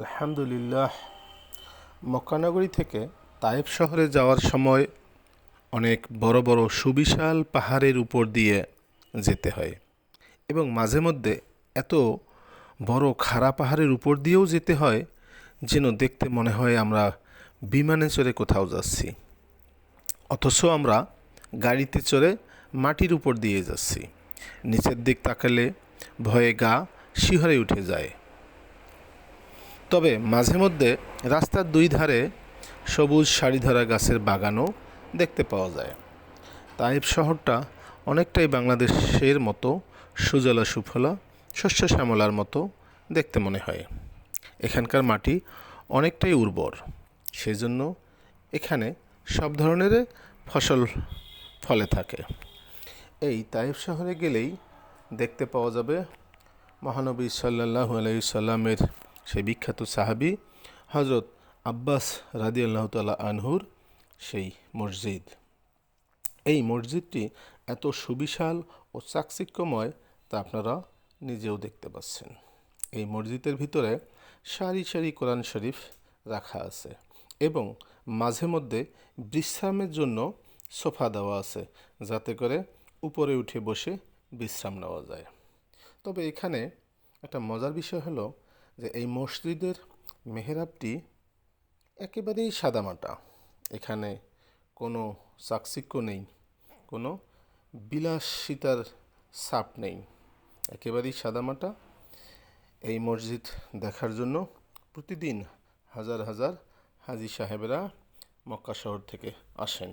আলহামদুলিল্লাহ, মক্কানগরী থেকে তায়েব শহরে যাওয়ার সময় অনেক বড় বড় সুবিশাল পাহাড়ের উপর দিয়ে যেতে হয় এবং মাঝে মধ্যে এত বড় খাড়া পাহাড়ের উপর দিয়েও যেতে হয় যেন দেখতে মনে হয় আমরা বিমানে চড়ে কোথাও যাচ্ছি। অথচ আমরা গাড়িতে চড়ে মাটির উপর দিয়ে যাচ্ছি। নিচের দিক তাকালে ভয়ে গা শিহরে উঠে যায়। তবে মাঝে মধ্যে রাস্তার দুই ধারে সবুজ সারিধরা গাছের বাগানও দেখতে পাওয়া যায়। তাইব শহরটা অনেকটাই বাংলাদেশের মতো সুজলা সুফলা, শস্য শ্যামলার মতো দেখতে মনে হয়। এখানকার মাটি অনেকটাই উর্বর, সেজন্য এখানে সব ধরনের ফসল ফলে থাকে। এই তাইব শহরে গেলেই দেখতে পাওয়া যাবে মহানবী সাল্লাহ আলাইসাল্লামের সেই বিখ্যাত সাহাবি হজরত আব্বাস রাদি আল্লাহ তালা আনহুর সেই মসজিদ। এই মসজিদটি এত সুবিশাল ও চাকচিক্যময় তা আপনারা নিজেও দেখতে পাচ্ছেন। এই মসজিদের ভিতরে সারি সারি কোরআন শরীফ রাখা আছে এবং মাঝে মধ্যে বিশ্রামের জন্য সোফা দেওয়া আছে যাতে করে উপরে উঠে বসে বিশ্রাম নেওয়া যায়। তবে এখানে একটা মজার বিষয় হলো যে এই মসজিদের মেহরাবটি একেবারেই সাদামাটা। এখানে কোনো চাকচিক্য নেই, কোনো বিলাসিতার সাপ নেই। একেবারেই সাদামাটা। এই মসজিদ দেখার জন্য প্রতিদিন হাজার হাজার হাজি সাহেবরা মক্কা শহর থেকে আসেন।